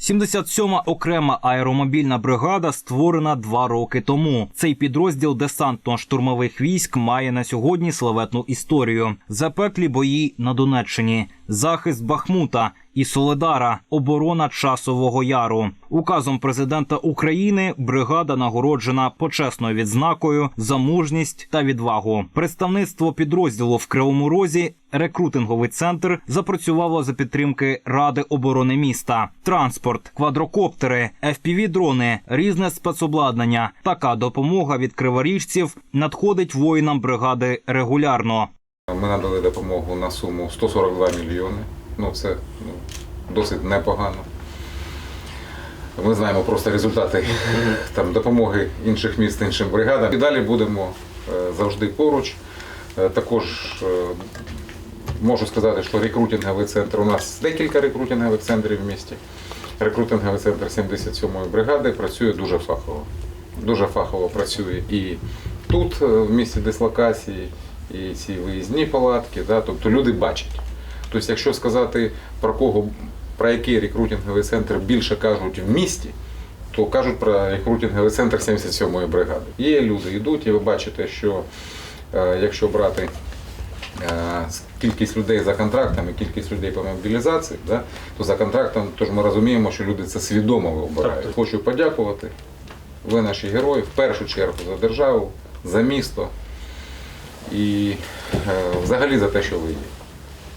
77-ма окрема аеромобільна бригада створена два роки тому. Цей підрозділ десантно-штурмових військ має на сьогодні славетну історію: запеклі бої на Донеччині, захист Бахмута і Соледара, оборона часового яру. Указом президента України бригада нагороджена почесною відзнакою за мужність та відвагу. Представництво підрозділу в Кривому Розі. Рекрутинговий центр запрацювало за підтримки Ради оборони міста, транспорт, квадрокоптери, fpv дрони різне спецобладнання. Така допомога від криворіжців надходить воїнам бригади регулярно. Ми надали допомогу на суму 142 мільйони. Ну це ну, досить непогано. Ми знаємо просто результати там, допомоги інших міст іншим бригадам. І далі будемо е, завжди поруч. Е, Також е, можу сказати, що рекрутинговий центр у нас декілька рекрутингових центрів в місті. Рекрутинговий центр 77-ї бригади працює дуже фахово. Дуже фахово працює і тут, е, в місті дислокації, і ці виїзні палатки. Да? Тобто люди бачать. Тобто, якщо сказати про кого, про який рекрутинговий центр більше кажуть в місті, то кажуть про рекрутинговий центр 77-ї бригади. Є люди йдуть, і ви бачите, що е, якщо брати е, кількість людей за контрактом і кількість людей по мобілізації, да, то за контрактом тож ми розуміємо, що люди це свідомо обирають. Хочу подякувати. Ви наші герої в першу чергу за державу, за місто і е, взагалі за те, що ви є.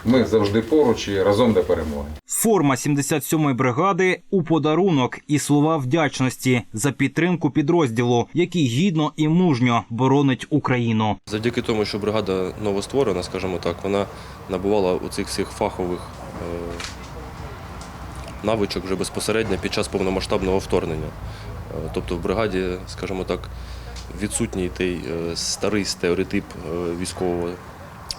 Ми завжди поруч і разом до перемоги. Форма 77-ї бригади у подарунок і слова вдячності за підтримку підрозділу, який гідно і мужньо боронить Україну. Завдяки тому, що бригада новостворена, скажімо так, вона набувала у цих всіх фахових е, навичок вже безпосередньо під час повномасштабного вторгнення. Е, Тобто в бригаді, скажімо так, відсутній той е, старий стереотип е, військового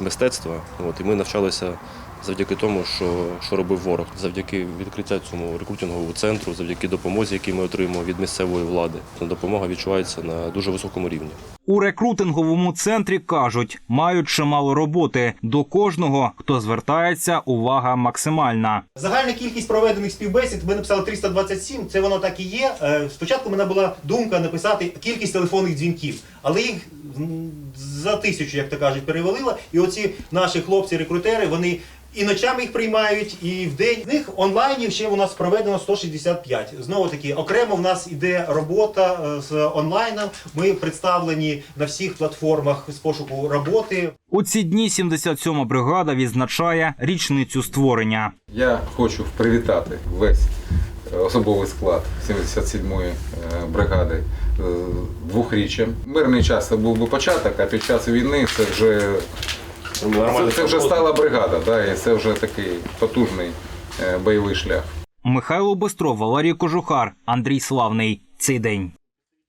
мистецтва. От, і ми навчалися завдяки тому, що, що робив ворог, завдяки відкриття цьому рекрутинговому центру, завдяки допомозі, яку ми отримуємо від місцевої влади. Допомога відчувається на дуже високому рівні. У рекрутинговому центрі кажуть, мають чимало роботи. До кожного, хто звертається, увага максимальна. Загальна кількість проведених співбесід ми написали 327, це воно так і є. Е, Спочатку мене була думка написати кількість телефонних дзвінків, але їх за тисячу, як то кажуть, перевалило. І оці наші хлопці-рекрутери, вони і ночами їх приймають, і в день. З них онлайнів ще у нас проведено 165. Знову таки, окремо в нас іде робота е, з онлайном. Ми представлені на всіх платформах з пошуку роботи. У ці дні 77-ма бригада відзначає річницю створення. Я хочу привітати весь е, особовий склад 77-ї е, бригади з двохріччям. Мирний час це був би початок, а під час війни це вже, це, це вже стала бригада, да, і це вже такий потужний е, бойовий шлях. Михайло Бистров, Валерій Кожухар, Андрій Славний. Цей день.